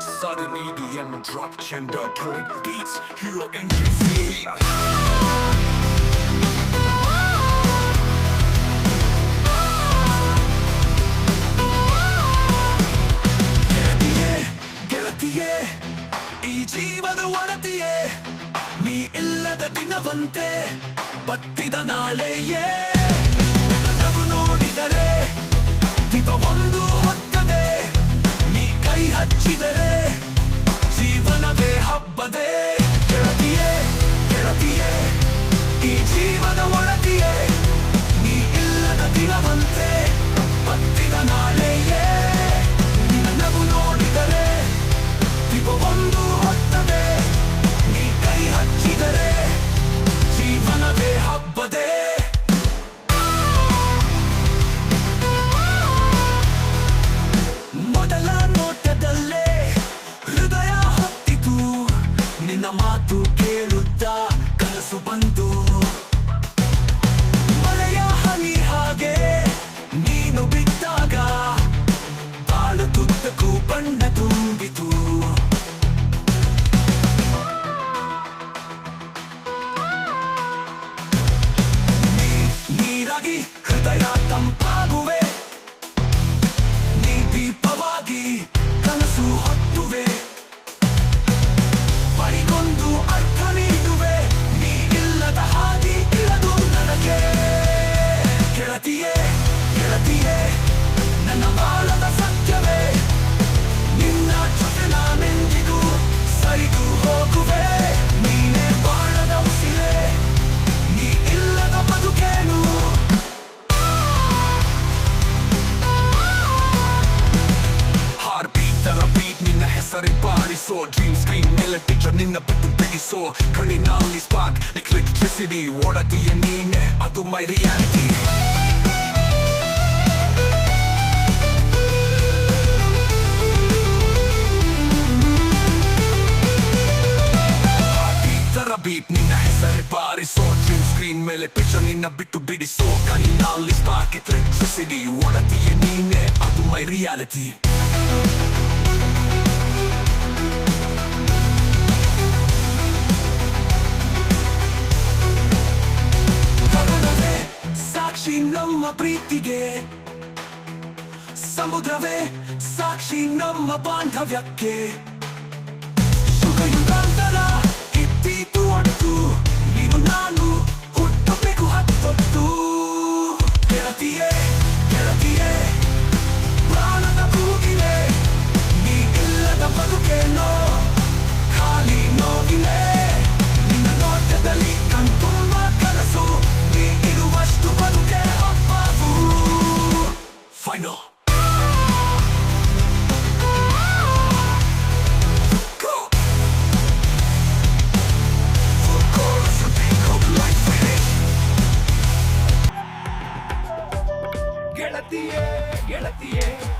Suddenly the end drop ನೀ ಇಲ್ಲದ ದಿನವಂತೆ ಬತ್ತಿದ ನಾಳೆಯೇ ನಗು ನೋಡಿದರೆ ದೀಪ ಒಂದು ಹೊತ್ತದೆ ನೀ ಕೈ ಹಚ್ಚಿದರೆ ನಿನ್ನ ಮಾತು ಕೇಳುತ್ತಾ ಕನಸು ಬಂತು ಮಳೆಯ ಹನಿ ಹಾಗೆ ನೀನು ಬಿದ್ದಾಗ ಬಾಳು ತುತ್ತಕ್ಕೂ ಬಣ್ಣ ತುಂಬಿತು. ನೀರಾಗಿ ಹೃದಯ ತಂಪಾಗುವೆ. ಬಾರಿಸೋ ಡ್ರೀಮ್ ಸ್ಕ್ರೀನ್ ಮೇಲೆ ಪಿಕ್ಚರ್ ನಿನ್ನ ಬಿಟ್ಟು ಬಿಡಿಸೋ ಕಣ್ಣಿನಲ್ಲಿ ಸ್ಪಾರ್ಕ್ ಎಲೆಕ್ಟ್ರಿಸಿಟಿ ಓಡತಿಯ ನೀನೆ ಅದು ಮೈ ರಿಯಾಲಿಟಿ ತರ ಬೀಟ್ ನಿನ್ನ ಹೆಸರೇ ಬಾರಿಸೋ ಡ್ರೀಮ್ ಸ್ಕ್ರೀನ್ ಮೇಲೆ ಪಿಕ್ಚರ್ ನಿನ್ನ ಬಿಟ್ಟು ಬಿಡಿಸೋ ಕಣ್ಣಿನಲ್ಲಿ ಸ್ಪಾರ್ಕ್ ಎಲೆಕ್ಟ್ರಿಸಿಟಿ ಓಡತಿಯ ನೀನೆ ಅದು ಮೈ ರಿಯಾಲಿಟಿ ಸಾಕ್ಷಿ ನಮ್ಮ ಪ್ರೀತಿಗೆ ಸಮುದ್ರವೇ ಸಾಕ್ಷಿ ನಮ್ಮ ಬಾಂಧವ್ಯಕ್ಕೆ ಯುಗಾಂತರ ಇದ್ದೀತು ಒಟ್ಟು ನೀನು ನಾನು final. Get at the end, get at the end.